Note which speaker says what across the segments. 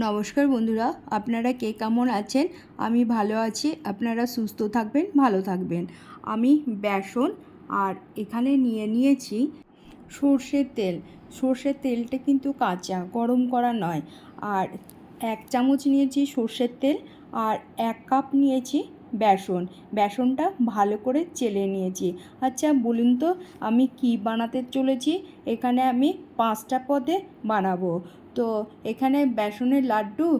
Speaker 1: নমস্কার বন্ধুরা, আপনারা কে কেমন আছেন? আমি ভালো আছি, আপনারা সুস্থ থাকবেন, ভালো থাকবেন। আমি বেসন, আর এখানে নিয়ে নিয়েছি সর্ষের তেল। সর্ষের তেলটা কিন্তু কাঁচা, গরম করা নয়। আর এক চামচ নিয়েছি সর্ষের তেল, আর এক কাপ নিয়েছি বেসন। বেসনটা ভালো করে চেলে নিয়েছি। আচ্ছা বলুন তো, আমি কি বানাতে চলেছি? এখানে আমি পাঁচটা পদে বানাবো। তো এখানে বেসনের লাড্ডু,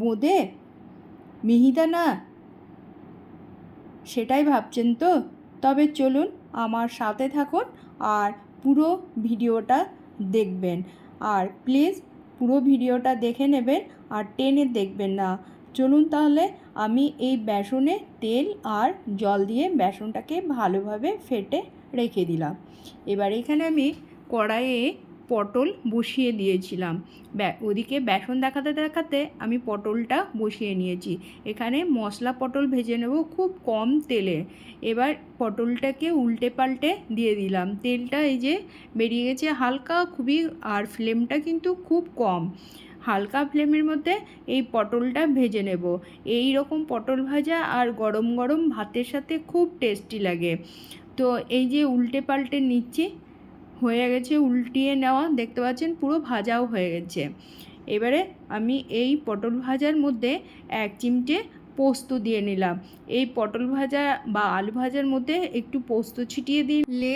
Speaker 1: বোঁদে, মিহিদানা, সেটাই ভাবছেন তো? তবে চলুন আমার সাথে থাকুন আর পুরো ভিডিওটা দেখবেন। আর প্লিজ পুরো ভিডিওটা দেখে নেবেন আর টেনে দেখবেন না। চলুন তাহলে আমি এই বেসনে তেল আর জল দিয়ে বেসনটাকে ভালোভাবে ফেটে রেখে দিলাম। এবার এখানে আমি কড়াইয়ে পটল বসিয়ে দিয়েছিলাম। ওদিকে বেসন দেখাতে দেখাতে আমি পটলটা বসিয়ে নিয়েছি। এখানে মশলা পটল ভেজে নেব খুব কম তেলে। এবার পটলটাকে উল্টে পাল্টে দিয়ে দিলাম। তেলটা এই যে বেরিয়ে গেছে হালকা, খুবই, আর ফ্লেমটা কিন্তু খুব কম। হালকা ফ্লেমের মধ্যে এই পটলটা ভেজে নেব। এই রকম পটল ভাজা আর গরম গরম ভাতের সাথে খুব টেস্টি লাগে। তো এই যে উল্টে পাল্টে নিচ্ছি হয়ে গেছে, উল্টিয়ে নেওয়া। দেখতে পাচ্ছেন পুরো ভাজাও হয়ে গেছে। এবারে আমি এই পটল ভাজার মধ্যে এক চিমটে পোস্ত দিয়ে নিলাম। এই পটল ভাজা বা আলু ভাজার মধ্যে একটু পোস্ত ছিটিয়ে দিলে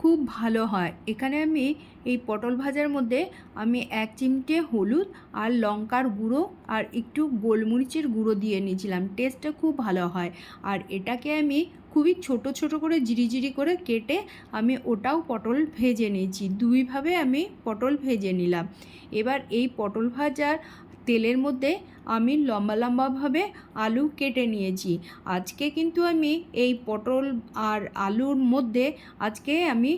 Speaker 1: খুব ভালো হয়। এখানে আমি এই পটল ভাজার মধ্যে আমি এক চিমটে হলুদ আর লঙ্কার গুঁড়ো আর একটু গোলমরিচের গুঁড়ো দিয়ে নিয়েছিলাম। টেস্টটা খুব ভালো হয়। আর এটাকে আমি খুবই ছোট ছোট করে জিরি করে কেটে আমি ওটাও পটল ভেজে নিয়েছি। দুইভাবে আমি পটল ভেজে নিলাম। এবার এই পটল ভাজার তেলের মধ্যে আমি লম্বা লম্বাভাবে আলু কেটে নিয়েছি। আজকে কিন্তু আমি এই পটল আর আলুর মধ্যে আজকে আমি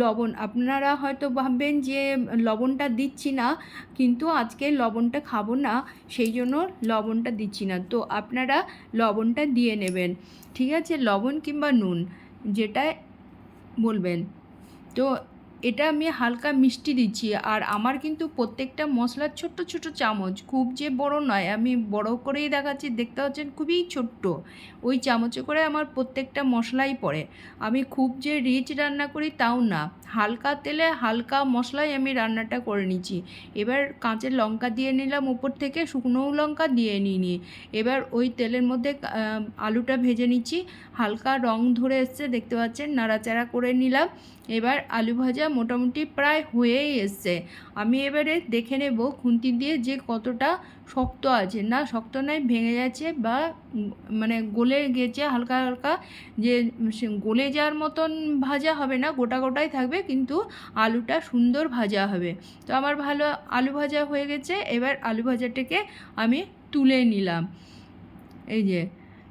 Speaker 1: লবণ। আপনারা হয়তো ভাববেন যে, লবণটা দিচ্ছি না, কিন্তু আজকে লবণটা খাব না, সেই জন্য লবণটা দিচ্ছি না। তো আপনারা লবণটা দিয়ে নেবেন, ঠিক আছে? লবণ কিংবা নুন যেটা বলবেন। তো এটা আমি হালকা মিষ্টি দিচ্ছি আর আমার কিন্তু প্রত্যেকটা মশলার ছোট্ট ছোট চামচ, খুব যে বড় নয়, আমি বড় করেই দেখাচ্ছি, দেখতে পাচ্ছেন খুবই ছোট্ট। ওই চামচে করে আমার প্রত্যেকটা মশলাই পড়ে। আমি খুব যে রিচ রান্না করি তাও না, হালকা তেলে হালকা মশলাই আমি রান্নাটা করে নিচ্ছি। এবার কাঁচের লঙ্কা দিয়ে নিলাম উপর থেকে, শুকনো লঙ্কা দিয়ে নিই এবার ওই তেলের মধ্যে আলুটা ভেজে নিচ্ছি। হালকা রং ধরে এসছে, দেখতে পাচ্ছেন, নাড়াচাড়া করে নিলাম। এবার আলু ভাজা মোটামুটি প্রায় হয়েই এসছে। আমি এবারে দেখে নেব খুন্তি দিয়ে যে কতটা শক্ত আছে। না, শক্ত নয়, ভেঙে যাচ্ছে বা মানে গলে গেছে হালকা হালকা। যে গলে যাওয়ার মতন ভাজা হবে না, গোটা গোটাই থাকবে, কিন্তু আলুটা সুন্দর ভাজা হবে। তো আমার ভালো আলু ভাজা হয়ে গেছে। এবার আলু ভাজাটাকে আমি তুলে নিলাম। এই যে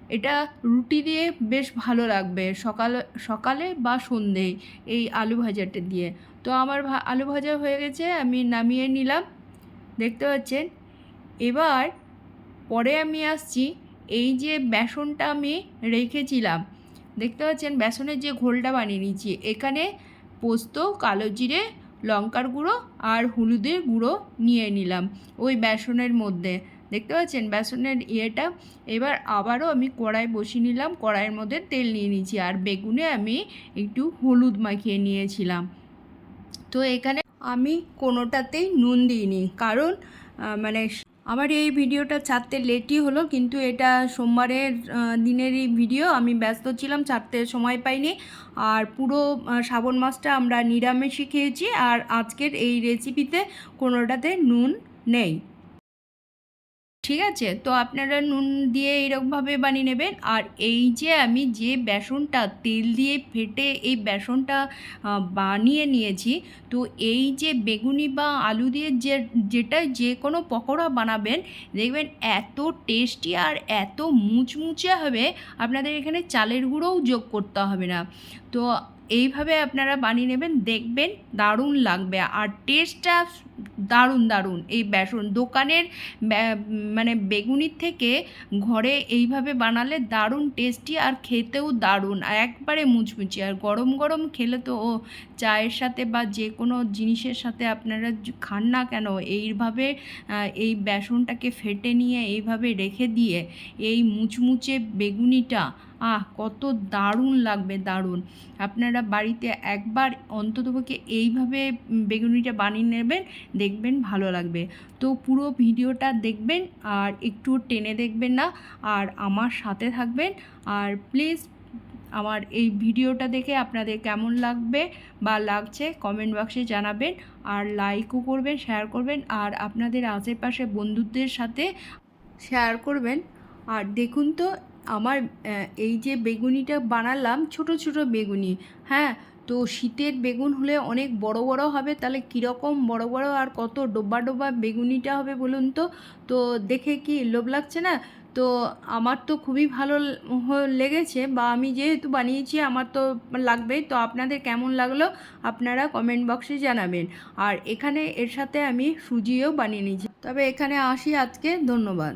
Speaker 1: এটা রুটি দিয়ে বেশ ভালো লাগবে সকাল, সকালে বা সন্ধেয় এই আলু ভাজাটা দিয়ে। তো আমার আলু ভাজা হয়ে গেছে, আমি নামিয়ে নিলাম। দেখতে পাচ্ছেন? এবার পরে আমি আসছি, এই যে বেসনটা আমি রেখেছিলাম। দেখতে পাচ্ছেন? বেসনের যে ঘোলটা বানিয়ে নিয়েছি, এখানে পোস্ত, কালো জিরে, লঙ্কার গুঁড়ো আর হলুদের গুঁড়ো নিয়ে নিলাম ওই বেসনের মধ্যে। দেখতে পাচ্ছেন? বেসনের ইয়েটা এবার আবারও আমি কড়াই বসিয়ে নিলাম। কড়াইয়ের মধ্যে তেল নিয়ে নিয়েছি। আর বেগুনে আমি একটু হলুদ মাখিয়ে নিয়েছিলাম। তো এখানে আমি কোনোটাতেই নুন দিইনি। কারণ মানে আমার এই ভিডিওটা ছাড়তে লেটই হলো। কিন্তু এটা সোমবারের দিনেরই ভিডিও। আমি ব্যস্ত ছিলাম, ছাড়তে সময় পাইনি। আর পুরো শ্রাবণ মাসটা আমরা নিরামিষই খেয়েছি। আর আজকের এই রেসিপিতে কোনোটাতে নুন নেই। ঠিক আছে? তো আপনারা নুন দিয়ে এইরকমভাবে বানিয়ে নেবেন। আর এই যে আমি যে বেসনটা, তেল দিয়ে ফেটে এই বেসনটা বানিয়ে নিয়েছি, তো এই যে বেগুনি বা আলু দিয়ে যে, যেটা যে কোনো পকোড়া বানাবেন, দেখবেন এত টেস্টি আর এত মুচমুচে হবে। আপনাদের এখানে চালের গুঁড়োও যোগ করতে হবে না। তো এইভাবে আপনারা বানিয়ে নেবেন, দেখবেন দারুণ লাগবে। আর টেস্টটা দারুণ দারুণ। এই বেসন দোকানের মানে বেগুনির থেকে ঘরে এইভাবে বানালে দারুণ টেস্টি আর খেতেও দারুণ। আর একবারে মুচমুচি। আর গরম গরম খেলে তো, ও চায়ের সাথে বা যে কোনো জিনিসের সাথে আপনারা খান না কেন, এইভাবে এই বেসনটাকে ফেটে নিয়ে এইভাবে রেখে দিয়ে এই মুচমুচে বেগুনিটা আহ, কত দারুণ লাগবে, দারুণ। আপনারা বাড়িতে একবার অন্ততপক্ষে এইভাবে বেগুনিটা বানিয়ে নেবেন, দেখবেন ভালো লাগবে। তো পুরো ভিডিওটা দেখবেন আর একটু টেনে দেখবেন না, আর আমার সাথে থাকবেন। আর প্লিজ আমার এই ভিডিওটা দেখে আপনাদের কেমন লাগবে বা লাগছে কমেন্ট বক্সে জানাবেন, আর লাইকও করবেন, শেয়ার করবেন, আর আপনাদের আশেপাশে বন্ধুদের সাথে শেয়ার করবেন। আর দেখুন তো আমার এই যে বেগুনিটা বানালাম, ছোট ছোট বেগুনি হ্যাঁ? তো শীতের বেগুন হলে অনেক বড় বড় হবে, তাহলে কীরকম বড় বড় আর কত ডোবা ডোবা বেগুনিটা হবে বলুন তো? তো দেখে কি লোভ লাগছে না? তো আমার তো খুবই ভালো লেগেছে বা আমি যেহেতু বানিয়েছি, আমার তো লাগবেই, তো আপনাদের কেমন লাগল আপনারা কমেন্ট বক্সে জানাবেন। আর এখানে এর সাথে আমি সুজিও বানিয়ে নিয়েছি। তবে এখানে আসি আজকে, ধন্যবাদ।